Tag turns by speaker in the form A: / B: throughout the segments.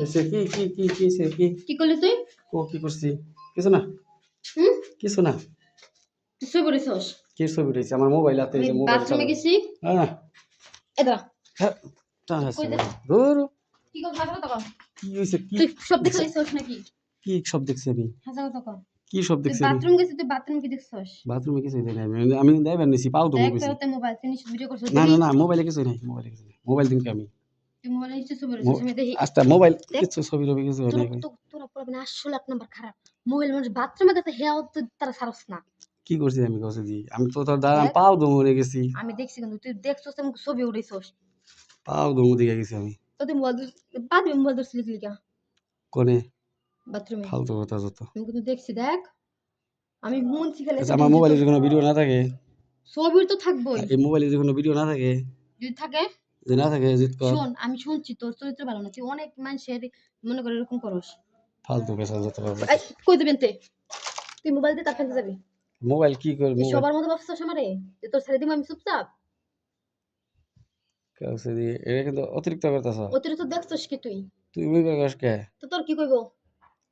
A: এসে কি কি কি কি এসে কি?
B: কি করলি তুই?
A: ও কি করছি কিছু না
B: হুম?
A: কিছু না
B: শুয়ে পড়েছিস
A: কি ছবি রয়েছে আমার মোবাইল হাতে যে মোবাইল
B: বাথরুমে গেছি।
A: হ্যাঁ
B: এ দাঁড়া
A: হ্যাঁ টান আছে।
B: কই দে।
A: ধুর
B: কি করছিস হাসা কথা
A: কি হইছে কি
B: তুই সব দেখছিস নাকি?
A: কি সব দেখছি আমি
B: কথা
A: কি সব
B: তুই
A: দেখছি আমি
B: বাথরুম গেছিস তুই বাথরুম কি দেখছিস?
A: বাথরুমে কিছু নাই। আমি- আমি দেবার নিছি পাও তো
B: মোবাইল তুই ভিডিও করছিস
A: না না না মোবাইলে কিছু নাই মোবাইলে কিছু নাই। মোবাইল
B: মোবাইলে ছবি রয়েছিস আমি?
A: আচ্ছা মোবাইল। কিছু ছবি রবি কিছু হয়
B: তোরা পড়বে না আসলে এক নাম্বার খারাপ। মোবাইল মানুষ বাথরুমে গেছে হেয়াও তো তারা সারস না।
A: কি করছি আমি কইছি দি? আমি তো তোর দাঁড়ান পাও গেছি।
B: আমি দেখছি কিন্তু তুই দেখছস আমি ছবি উড়াইছস।
A: পাও দমে দিকে গেছি আমি।
B: তো তুই মোবাইল বাদ মোবাইল ধরছিলি কি লিখা।
A: কোনে?
B: বাথরুমে
A: ফালতু কথা যত
B: আমি কিন্তু দেখছি দেখ। আমি মন শিখালে
A: আচ্ছা আমার মোবাইলে যদি কোনো ভিডিও না থাকে?
B: ছবির তো থাকবোই।
A: এই মোবাইলে যদি কোনো ভিডিও না থাকে?
B: যদি থাকে?
A: যদি না থাকে জিত কর।
B: শোন আমি শুনছি তোর চরিত্র ভালো না তুই অনেক মানুষের মনে করে এরকম করস।
A: ফালতু পেশা যত পারবে
B: কই দেবেন তে তুই মোবাইল দিয়ে তার ফেলতে যাবি?
A: মোবাইল কি করে
B: তুই
A: মোবাইল
B: সবার মতো ভাবছিস আমারে? যে তোর ছেড়ে দিব আমি চুপচাপ?
A: কাছে দিয়ে এটা কিন্তু অতিরিক্ত করতেছ।
B: অতিরিক্ত দেখছিস কি তুই?
A: তুই কে?
B: তো তোর কি কইবো?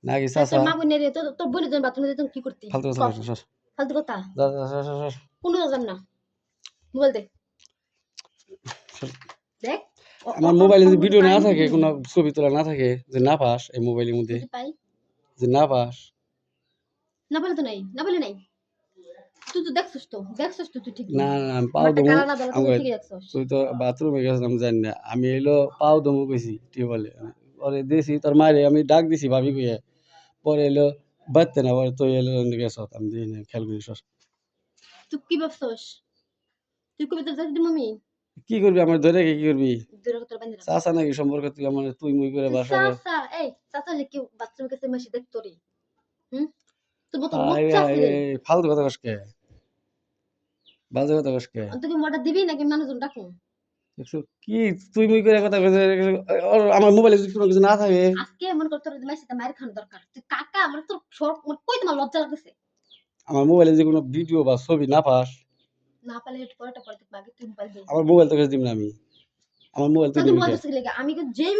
B: তোর
A: চাচা?
B: মা বোনের তোর তোর জন্য বাথরুমে যেত কি করতি?
A: ফালতু কথা সর।
B: ফালতু কথা।
A: যা যা সর সর সর।
B: কোনো যাম না। মোবাইল দে। দেখ
A: আমার মোবাইলে যদি ভিডিও না থাকে কোনো ছবি তোলা না থাকে যে না পাস এই মোবাইলের মধ্যে যে না পাস।
B: না বলে তো নাই না বলে নাই। তুই তো দেখছিস তো দেখছিস তো তুই ঠিক
A: না না আমি পাও দমু
B: তুই
A: তো বাথরুমে গেছিলাম জানি না। আমি এলো পাও দমু কইছি টিউবওয়েলে। পরে দিছি তোর মারে আমি ডাক দিছি ভাবি কইয়া। পরে এলো বাড়তে না পরে তুই এলো গেছ আমি দিই না খেয়াল করি সর
B: তুই কি ভাবছিস? তুই কবি তোর যাই মামি?
A: কি করবি? আমার ধরে কি করবি? চাচা নাকি সম্পর্ক তুই আমার তুই মুই করে বাসা
B: চাচা এই চাচা যে বাথরুমে মাসি হুম? তোর মতো রে।
A: ফালতু কথা কসকে বাজে কথা কসকে
B: তুই মোটা দিবি নাকি মানুষজন ডাকু?
A: দেখছ কি তুই মুই করে কথা কইছে ওর আমার মোবাইলে যদি কোনো কিছু না থাকে?
B: আজকে মনে কর তোর মাসিতে মায়ের খাওয়ানো দরকার। তুই কাকা মানে তোর সর কই তোমার লজ্জা লাগতেছে?
A: আমার মোবাইলে যে কোনো ভিডিও বা ছবি না পাস
B: না একটু পরে
A: আমার মোবাইল তো কাছে দিব না আমি। আমার মোবাইল?
B: তো লেগে আমি কিন্তু যেই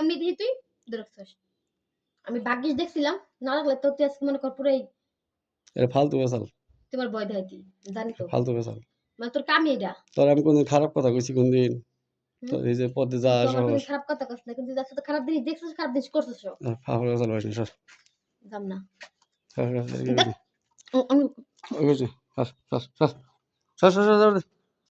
B: এমনি দিয়ে তুই আমি ভাগ্যিস দেখছিলাম না লাগলে তোর তুই আজকে মনে কর পুরো
A: এটা ফালতু বেসাল
B: তোমার বয় জানি তো।
A: ফালতু বেসাল
B: মানে তোর কামি এটা।
A: তোর আমি কোনদিন খারাপ কথা কইছি কোনদিন? তোর এই যে পথে যা আসা
B: খারাপ কথা কস না কিন্তু যাচ্ছে তো খারাপ জিনিস দেখছিস খারাপ জিনিস করছিস।
A: ফাফড় বেসাল সর।
B: যাম না। আমি
A: সর, সর, সর, সর, সর,